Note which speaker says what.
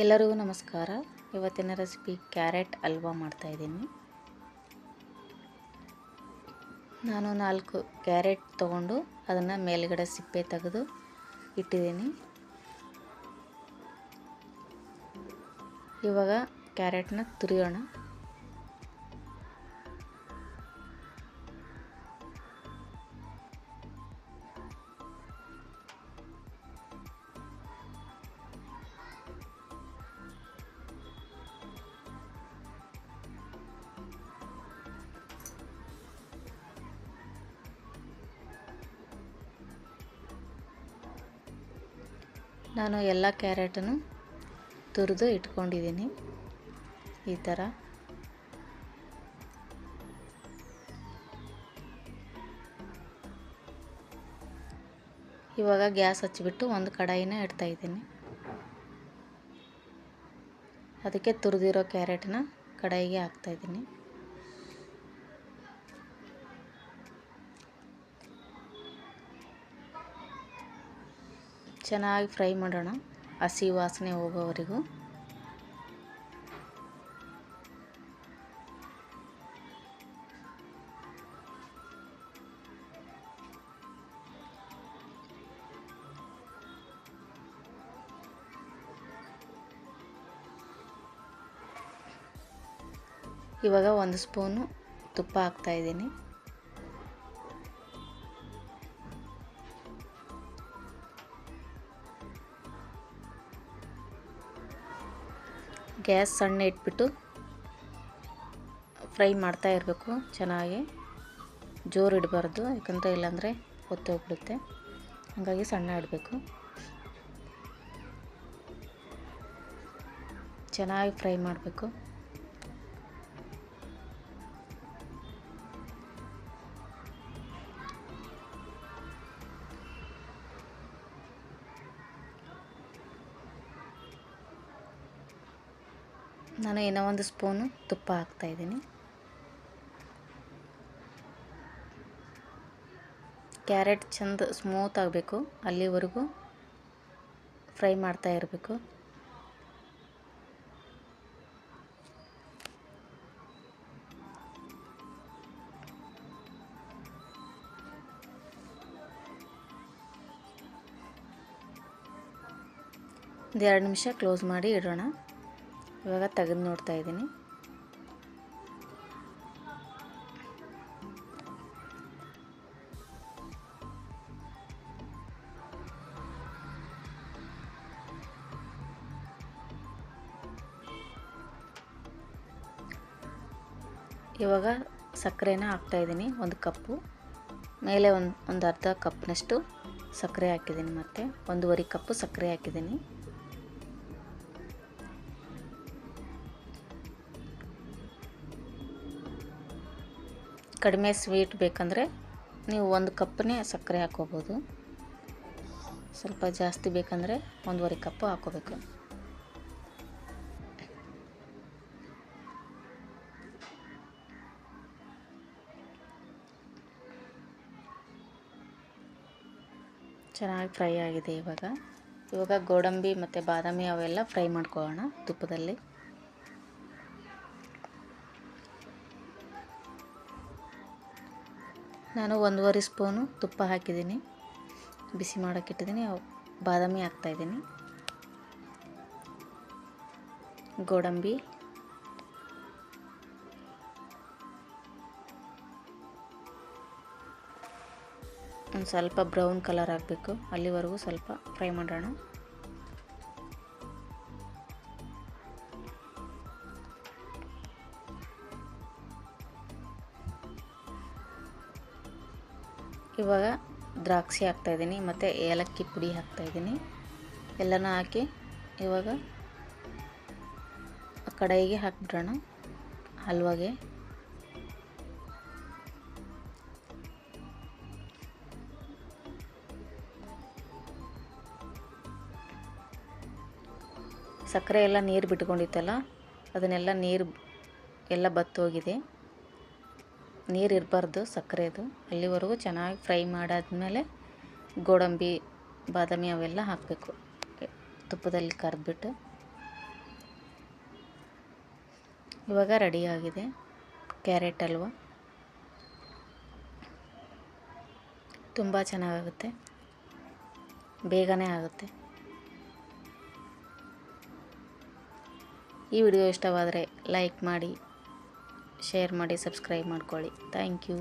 Speaker 1: ಎಲ್ಲರಿಗೂ ನಮಸ್ಕಾರ. ಇವತ್ತಿನ ರೆಸಿಪಿ ಕ್ಯಾರೆಟ್ ಹಲ್ವಾ ಮಾಡ್ತಾಯಿದ್ದೀನಿ ನಾನು ನಾಲ್ಕು ಕ್ಯಾರೆಟ್ ತೊಗೊಂಡು ಅದನ್ನು ಮೇಲ್ಗಡೆ ಸಿಪ್ಪೆ ತೆಗೆದು ಇಟ್ಟಿದ್ದೀನಿ. ಇವಾಗ ಕ್ಯಾರೆಟ್ನ ತುರಿಯೋಣ. ನಾನು ಎಲ್ಲ ಕ್ಯಾರೆಟನ್ನು ತುರಿದು ಇಟ್ಕೊಂಡಿದ್ದೀನಿ ಈ ಥರ. ಇವಾಗ ಗ್ಯಾಸ್ ಹಚ್ಚಿಬಿಟ್ಟು ಒಂದು ಕಡಾಯಿನ ಇಡ್ತಾಯಿದ್ದೀನಿ ಅದಕ್ಕೆ ತುರಿದಿರೋ ಕ್ಯಾರೆಟ್ನ ಕಡಾಯಿಗೆ ಹಾಕ್ತಾಯಿದ್ದೀನಿ ಚೆನ್ನಾಗಿ ಫ್ರೈ ಮಾಡೋಣ. ಹಸಿ ವಾಸನೆ ಹೋಗೋವರೆಗೂ. ಇವಾಗ ಒಂದು ಸ್ಪೂನು ತುಪ್ಪ ಹಾಕ್ತಾಯಿದ್ದೀನಿ ಗ್ಯಾಸ್ ಸಣ್ಣ ಇಟ್ಬಿಟ್ಟು ಫ್ರೈ ಮಾಡ್ತಾ ಇರಬೇಕು ಚೆನ್ನಾಗಿ. ಜೋರು ಇಡಬಾರ್ದು, ಯಾಕಂದರೆ ಇಲ್ಲಾಂದರೆ ಹೊತ್ತೋಗ್ಬಿಡುತ್ತೆ ಹಾಗಾಗಿ ಸಣ್ಣ ಇಡಬೇಕು. ಚೆನ್ನಾಗಿ ಫ್ರೈ ಮಾಡಬೇಕು. ನಾನು ಏನೋ ಒಂದು ಸ್ಪೂನು ತುಪ್ಪ ಹಾಕ್ತಾಯಿದ್ದೀನಿ ಕ್ಯಾರೆಟ್ ಚೆಂದ ಸ್ಮೂತ್ ಆಗಬೇಕು, ಅಲ್ಲಿವರೆಗೂ ಫ್ರೈ ಮಾಡ್ತಾ ಇರಬೇಕು. ಒಂದು ಎರಡು ನಿಮಿಷ ಕ್ಲೋಸ್ ಮಾಡಿ ಇಡೋಣ. ಇವಾಗ ತೆಗೆದು ನೋಡ್ತಾ ಇದ್ದೀನಿ. ಇವಾಗ ಸಕ್ಕರೆನ ಹಾಕ್ತಾಯಿದ್ದೀನಿ ಒಂದು ಕಪ್ಪು. ಮೇಲೆ ಒಂದು ಒಂದು ಅರ್ಧ ಕಪ್ನಷ್ಟು ಸಕ್ಕರೆ ಹಾಕಿದ್ದೀನಿ ಮತ್ತು. ಒಂದೂವರೆ ಕಪ್ಪು ಸಕ್ಕರೆ ಹಾಕಿದ್ದೀನಿ. ಕಡಿಮೆ ಸ್ವೀಟ್ ಬೇಕಂದರೆ ನೀವು ಒಂದು ಕಪ್ಪನ್ನೇ ಸಕ್ಕರೆ ಹಾಕ್ಕೋಬೋದು. ಸ್ವಲ್ಪ ಜಾಸ್ತಿ ಬೇಕಂದರೆ ಒಂದೂವರೆ ಕಪ್ಪು ಹಾಕ್ಕೋಬೇಕು. ಚೆನ್ನಾಗಿ ಫ್ರೈ ಆಗಿದೆ ಇವಾಗ. ಇವಾಗ ಗೋಡಂಬಿ ಮತ್ತು ಬಾದಾಮಿ ಅವೆಲ್ಲ ಫ್ರೈ ಮಾಡ್ಕೊಳ್ಳೋಣ ತುಪ್ಪದಲ್ಲಿ. ನಾನು ಒಂದೂವರೆ ಸ್ಪೂನು ತುಪ್ಪ ಹಾಕಿದ್ದೀನಿ. ಬಿಸಿ ಮಾಡೋಕ್ಕಿಟ್ಟಿದ್ದೀನಿ ಬಾದಾಮಿ ಹಾಕ್ತಾಯಿದ್ದೀನಿ ಗೋಡಂಬಿ. ಒಂದು ಸ್ವಲ್ಪ ಬ್ರೌನ್ ಕಲರ್ ಆಗಬೇಕು ಅಲ್ಲಿವರೆಗೂ ಸ್ವಲ್ಪ ಫ್ರೈ ಮಾಡೋಣ. ಇವಾಗ ದ್ರಾಕ್ಷಿ ಹಾಕ್ತಾಯಿದ್ದೀನಿ, ಮತ್ತು ಏಲಕ್ಕಿ ಪುಡಿ ಹಾಕ್ತಾಯಿದ್ದೀನಿ. ಎಲ್ಲನೂ ಹಾಕಿ ಇವಾಗ ಕಡಾಯಿಗೆ ಹಾಕ್ಬಿಡೋಣ. ಹಲ್ವಾಗೆ. ಸಕ್ಕರೆ ಎಲ್ಲ ನೀರು ಬಿಟ್ಕೊಂಡಿತ್ತಲ್ಲ, ಅದನ್ನೆಲ್ಲ ನೀರು ಎಲ್ಲ ಬತ್ತೋಗಿದೆ. ನೀರು ಇರಬಾರ್ದು ಸಕ್ಕರೆದು ಅಲ್ಲಿವರೆಗೂ ಚೆನ್ನಾಗಿ ಫ್ರೈ ಮಾಡಾದಮೇಲೆ ಗೋಡಂಬಿ, ಬಾದಾಮಿ ಅವೆಲ್ಲ ಹಾಕಬೇಕು. ತುಪ್ಪದಲ್ಲಿ ಕರೆದ್ಬಿಟ್ಟು. ಇವಾಗ ರೆಡಿಯಾಗಿದೆ ಕ್ಯಾರೆಟ್ ಹಲ್ವ ತುಂಬ ಚೆನ್ನಾಗಾಗುತ್ತೆ. ಬೇಗನೆ ಆಗುತ್ತೆ. ಈ ವಿಡಿಯೋ ಇಷ್ಟವಾದರೆ ಲೈಕ್ ಮಾಡಿ ಶೇರ್ ಮಾಡಿ ಸಬ್ಸ್ಕ್ರೈಬ್ ಮಾಡ್ಕೊಳ್ಳಿ. Thank you